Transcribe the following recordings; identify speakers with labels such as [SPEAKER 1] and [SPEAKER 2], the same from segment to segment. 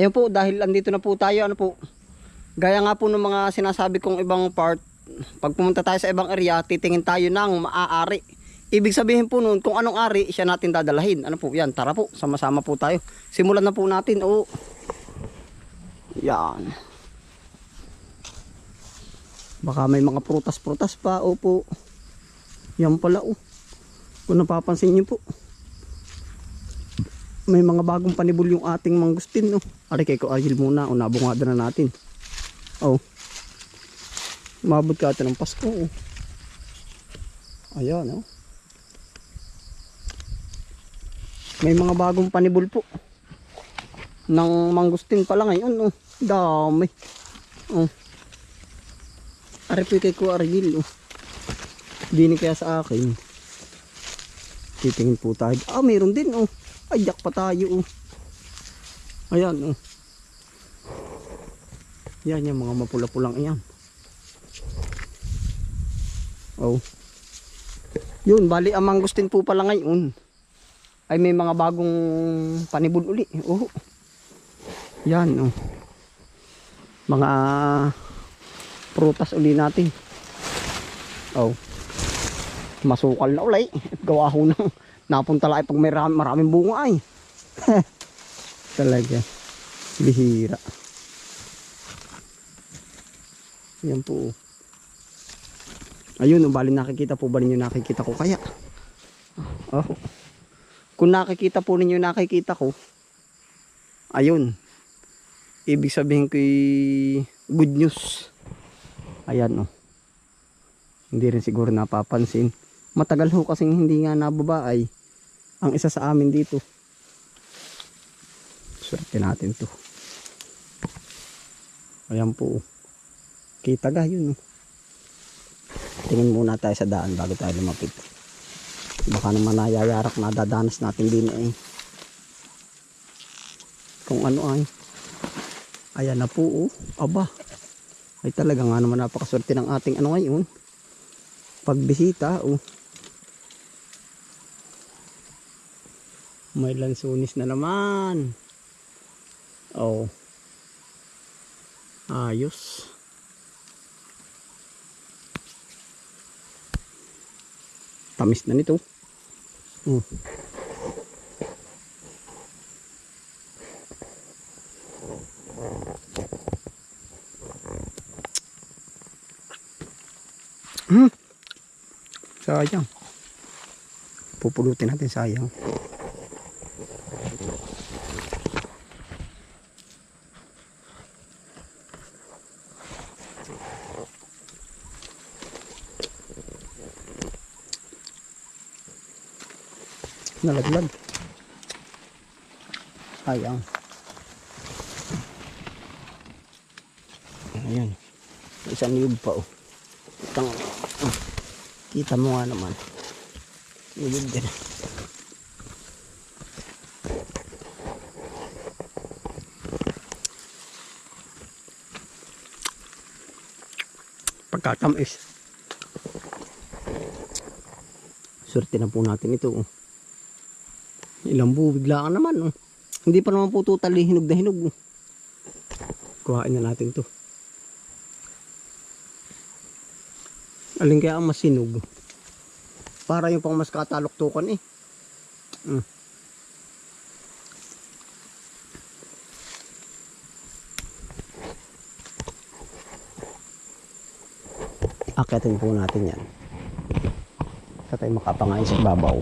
[SPEAKER 1] Ayun po, dahil andito na po tayo, ano po, gaya nga po ng mga sinasabi kong ibang part, pag pumunta tayo sa ibang area, titingin tayo ng maaari. Ibig sabihin po noon, kung anong ari, siya natin dadalahin. Ano po, yan, tara po, sama-sama po tayo. Simulan na po natin, oh. Yan. Baka may mga prutas-prutas pa, opo. Yan pala, oh. Kung napapansin niyo po. May mga bagong panibol yung ating mangustin, no. Ari kay ko argil muna, o nabungada na natin. Oh. Umabot ka ito ng Pasko, oh. Ayan, oh. May mga bagong panibol po. Ng mangustin pala ngayon, oh. Dami. Oh. Ari kay ko argil, oh. Di ni kaya sa akin. Titingin po tayo. Ah, mayroon din, oh. Ay, yak pa tayo, oh. Ayan, oh. Yan, yung mga mapula-pulang iyan. Oh. Yun, bali ang mangustin po pala ngayon. Ay may mga bagong panibol uli. Oh. Yan, oh. Mga prutas uli natin. Oh. Masukal na ulay. Gawa ho ng napunta lang pag may ram- maraming bunga ay. Talaga. Bihira. Yan po. Ayun, oh, bali nakikita po ba ninyo nakikita ko kaya? Oh. Kung nakikita po ninyo nakikita ko, ayun. Ibig sabihin ko good news. Ayan oh. Hindi rin siguro napapansin. Matagal ho kasing hindi nga nababa ay ang isa sa amin dito. Swerte natin to. Ayan po. oh. Kita ga yun. oh. Tingin muna tayo sa daan bago tayo lumapit. Baka naman nayayarak na dadanas natin din eh. Kung ano ay. Ayan na po oh. Aba. Ay talaga nga naman napakaswerte ng ating ano ngayon. Pagbisita oh. May lansunis na naman. Oh. Ayos. Tamis na nito. Oh. Hmm. Sayang. Pupulutin natin sayang. Nalaglag. Sayang. Ayan. Isang niyog pa oh. Itang, ah, kita mo nga naman. Niyog din. Pagkatamis. Swerte na po natin ito. Oh. Ilang buo, ka naman. Oh. Hindi pa naman po totally hinog na hinog. Oh. Kuhain na natin to. Alin kaya ang masinog? Para yung pang mas kataluktukan eh. Mm. Akitin po natin yan. Sa tayo makapangain sa babaw.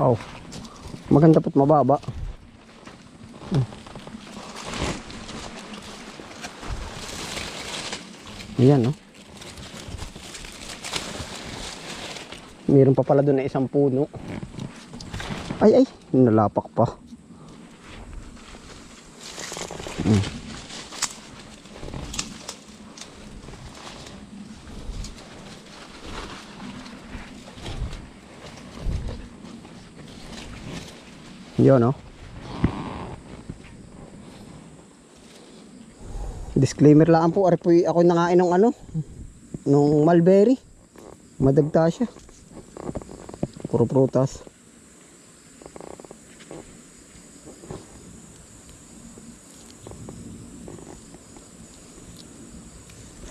[SPEAKER 1] Oh. Maganda po't mababa. Hmm. Ayan, no? Meron pa pala doon na isang puno. Ay, ay, nalapak pa. Hmm. Yun, no? Disclaimer lang po, ari po y- ako nangain ng ano, nung mulberry. Madagta siya. Puro prutas.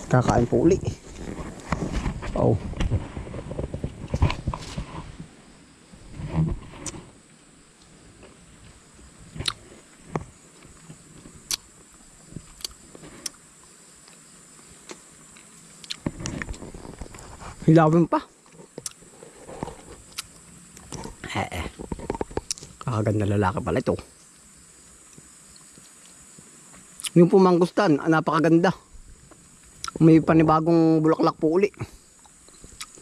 [SPEAKER 1] Kakain po uli. Oh. Hilawin pa. Eh, eh. Kakaganda lalaki pala ito. Yung pumangustan, ah, napakaganda. May panibagong bulaklak po uli.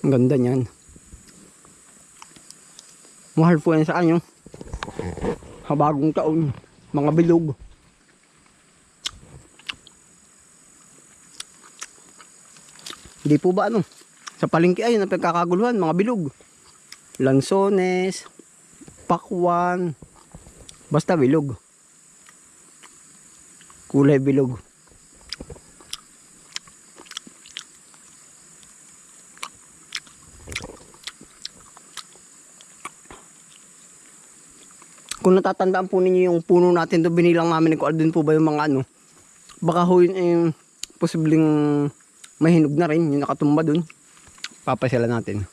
[SPEAKER 1] Ang ganda niyan. Mahal po yan sa anyo. Habagong taon. Mga bilog. Hindi po ba ano? Sa palengke ay ang pagkakaguluhan, mga bilog. Lansones, pakwan, basta bilog. Kulay bilog. Kung natatandaan po ninyo yung puno natin doon, binilang namin kung doon po ba yung mga ano. Baka ho yun eh, posibleng mahinog na rin yung nakatumba doon. Papasala natin.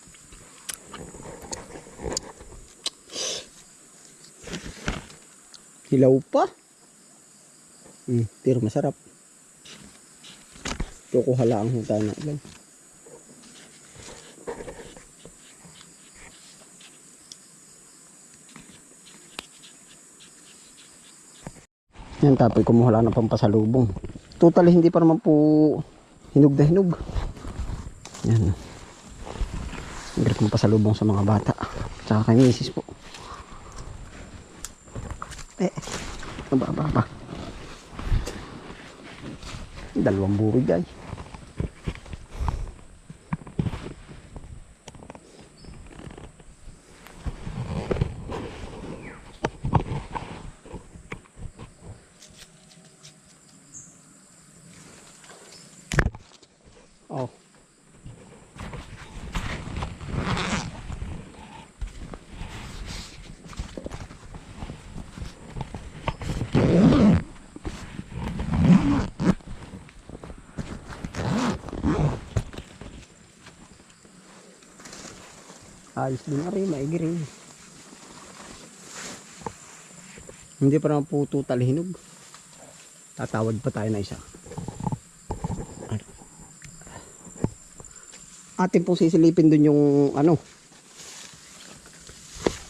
[SPEAKER 1] Hilaw pa. Hmm, pero masarap. Kukuha lang tayo na ilan. Yan tapoy kumuha lang ng pampasalubong. Totally hindi pa naman po hinog na hinog. Yan. Hindi kong pasalubong sa mga bata. Tsaka kay misis po. Eh, aba, aba, aba. Dalawang burig ay. Ayos din na rin, maigi rin. Hindi pa naman po total hinog. Tatawad pa tayo na isa. atin pong sisilipin dun yung ano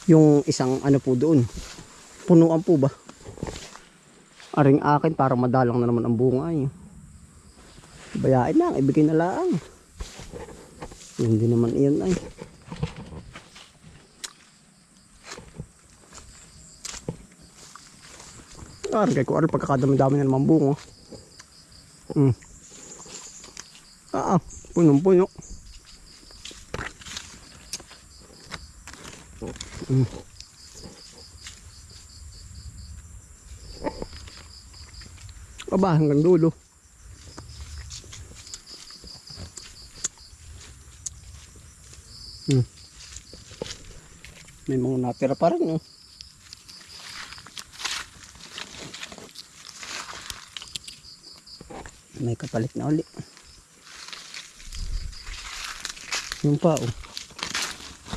[SPEAKER 1] yung isang ano po doon punuan po ba aring akin para madalang na naman ang bunga eh. bayain lang ibigay na lang hindi naman iyan ay Ah, kay ko ano pagkakadami-dami na naman bunga. Hmm. Ah, punong-puno. Mm. Aba, hanggang dulo. Hmm. May mga natira pa rin, oh. May kapalit na uli. Yung pa, oh.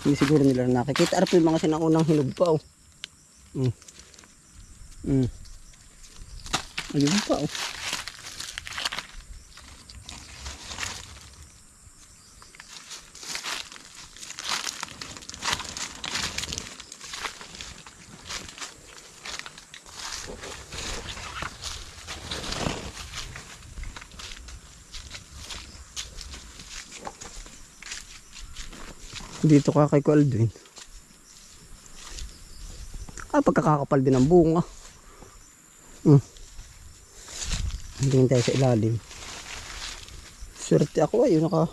[SPEAKER 1] Hindi siguro nila nakikita. Arap yung mga sinaunang hinog pa, oh. Mm. Mm. Ayun pa, oh. dito ka kay Aldwin ah pagkakakapal din ang bunga hmm. hindi tayo sa ilalim swerte ako eh, ayun naka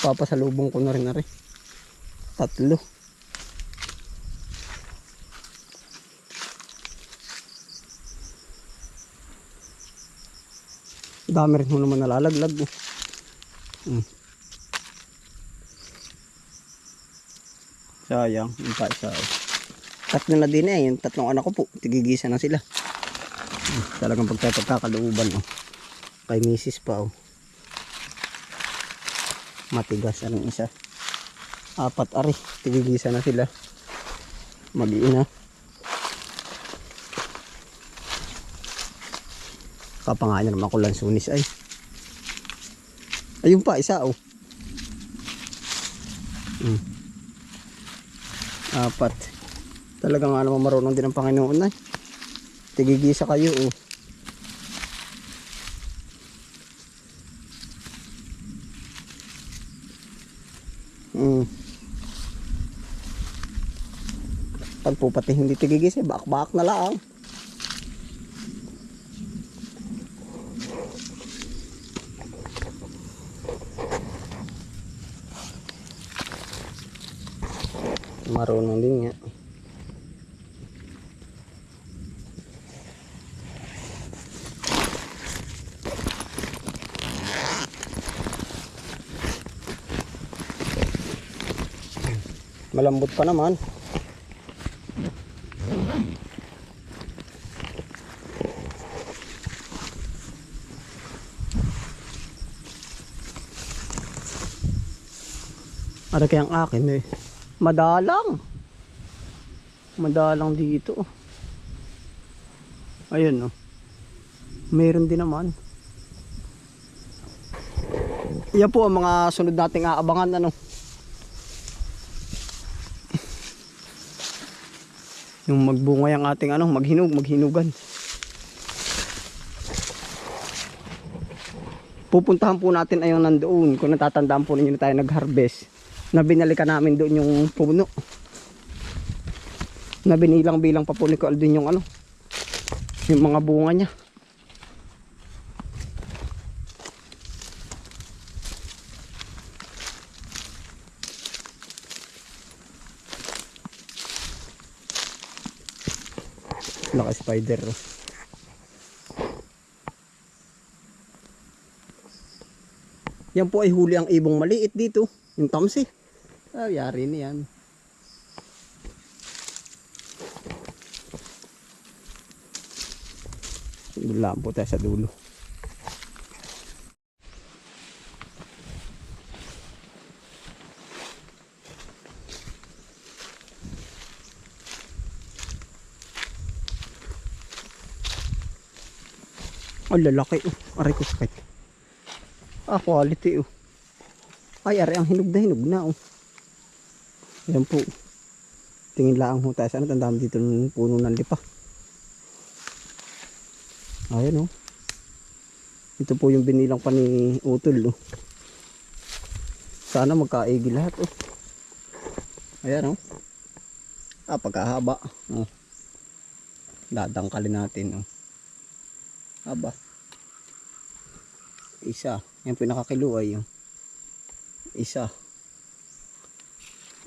[SPEAKER 1] papasalubong ko na rin na rin tatlo dami rin mo naman nalalaglag eh. hmm. Sayang, yung pa isa. Oh. Tatlo na din eh, yung tatlong anak ko po, tigigisa na sila. Hmm, talagang pagkakakadooban oh. Kay misis pa oh. Matigas ang isa. Apat ari, tigigisa na sila. Mag-iina. Kapangalan naman ko lang sunis ay. Ayun pa, isa oh. Apat. Talagang nga naman marunong din ang Panginoon ay. Tigigisa kayo oh. Hmm. Pag po pati hindi tigigis eh, bak-bak na lang. Marunong din nga. Malambot pa naman. Ano kayang akin eh. Madalang. Madalang dito. Ayun oh. Meron din naman. Yan po ang mga sunod nating aabangan ano. Yung magbunga yung ating ano, maghinog, maghinugan. Pupuntahan po natin ayong nandoon kung natatandaan po ninyo na tayo nag-harvest na binalikan namin doon yung puno. Na binilang bilang pa po ni Kual din yung ano yung mga bunga niya. Naka spider. Yan po ay huli ang ibong maliit dito yung tamsi. Ah, yari na yan. Dulaan po tayo sa dulo. Ang lalaki oh. Aray ko sakit. Ah, quality oh. Ay, ari ang hinog na hinog na oh. Yan po. Tingin lang ho tayo. Sana tandaan dito ng puno ng lipa. Ayan oh. Ito po yung binilang pa ni Utol oh. Sana magkaigi lahat oh. Ayan oh. Ah, pagkahaba. Oh. Dadangkalin natin oh. Aba. Isa. Yan pinakakiluay oh isa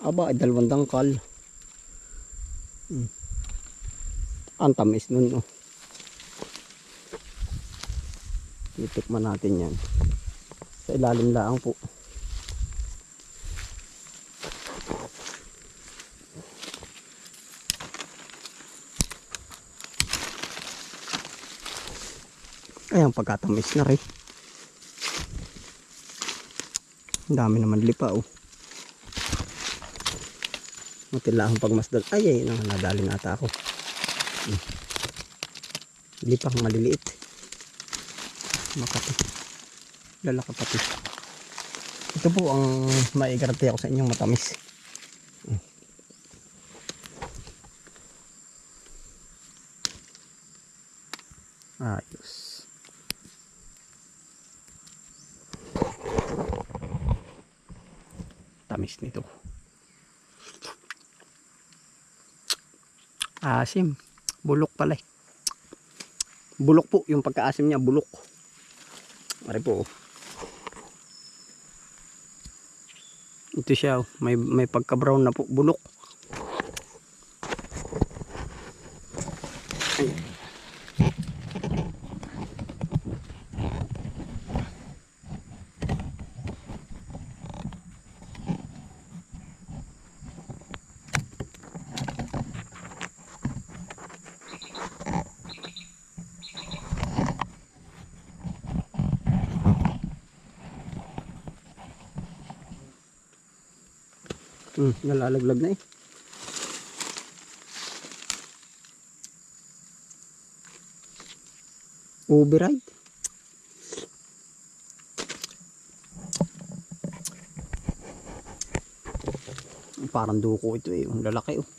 [SPEAKER 1] aba ay dalawang dangkal hmm. ang tamis nun oh. titikman natin yan sa ilalim lang po ayan pagkatamis na rin Ang dami naman lipa oh. Matila akong pagmasdan. Ay ay, nang nadali na ata ako. Hmm. Lipang maliliit. Makati. Lalaki pati. Ito po ang maigarante ako sa inyong matamis. Hmm. Ayos. tamis nito asim bulok pala eh. bulok po yung pagkaasim niya bulok Mari po ito siya oh. may, may pagka brown na po bulok Hmm, nalalaglag na eh. Override. Parang duko ito eh. Ang lalaki oh.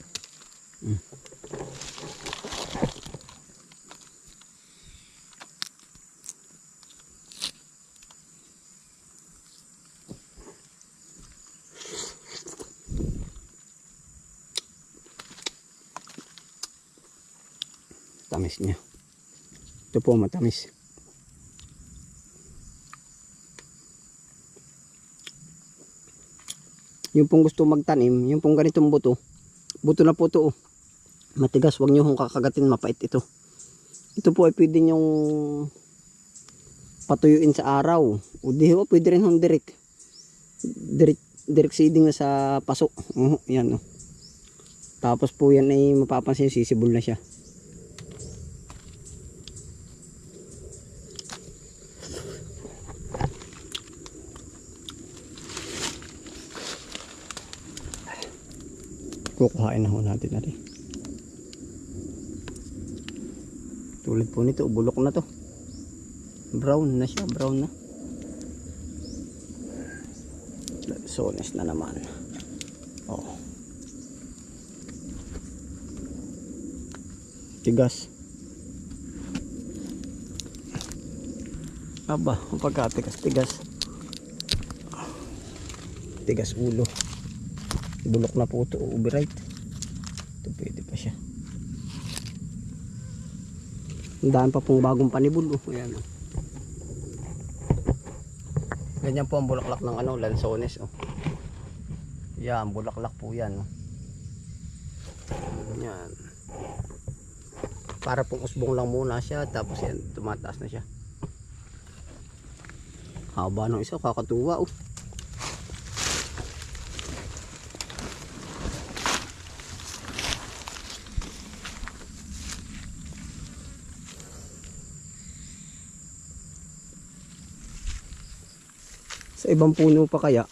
[SPEAKER 1] Hmm. Tamis niya. Ito po matamis. Yung pong gusto magtanim, yung pong ganitong buto, buto na po ito. oh. Matigas, wag niyo hong kakagatin, mapait ito. Ito po ay pwede niyong patuyuin sa araw. O di ho, pwede rin hong direct. Direct, direct seeding na sa paso. Uh, yan oh. Tapos po yan ay mapapansin sisibol na siya. Kukuhain na ho natin na rin. Tulad po nito, bulok na to. Brown na siya, brown na. Sones na naman. Oh. Tigas. Aba, ang pagkatigas, tigas. Tigas ulo bulok na po ito override ito pwede pa siya ang dami pa pong bagong panibol oh. ayan oh. ganyan po ang bulaklak ng ano lansones oh. yan bulaklak po yan oh. ganyan para pong usbong lang muna siya tapos yan tumataas na siya haba ng isa kakatuwa oh ibang puno pa kaya?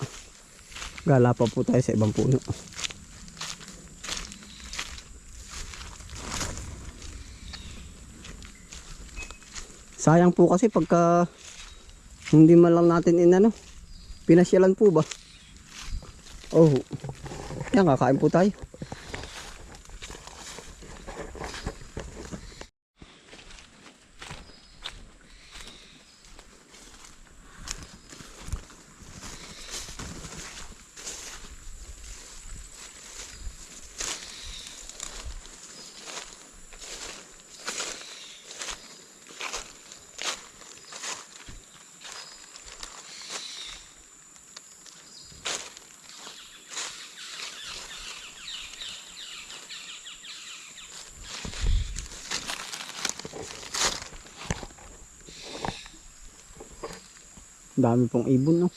[SPEAKER 1] Gala pa po tayo sa ibang puno. Sayang po kasi pagka hindi man lang natin inano pinasyalan po ba? Oh yan kakain po tayo dami pong ibon no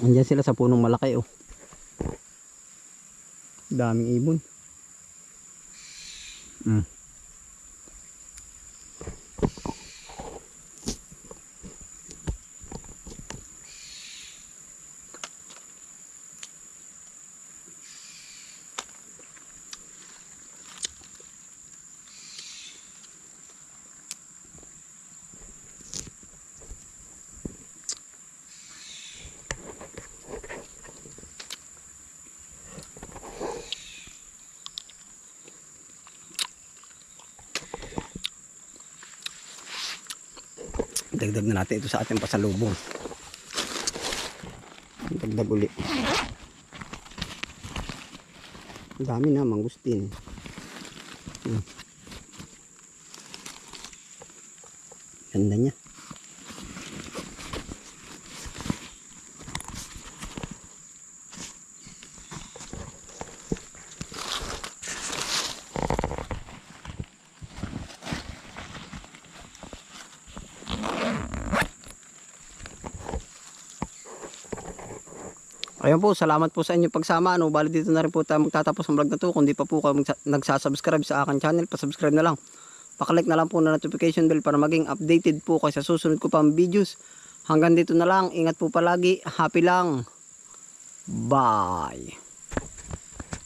[SPEAKER 1] Andiyan sila sa punong malaki oh. Daming ibon. Mm. Dagdag na natin ito sa ating pasalubong. Dagdag uli. Ang dami na, mangustin. Hmm. Ganda niya. Ayun po, salamat po sa inyong pagsama. Ano, bali dito na rin po tayo magtatapos ang vlog na to. Kung di pa po kayo nagsasubscribe sa akin channel, pasubscribe na lang. Pakalik na lang po na notification bell para maging updated po kayo sa susunod ko pang videos. Hanggang dito na lang. Ingat po palagi. Happy lang. Bye.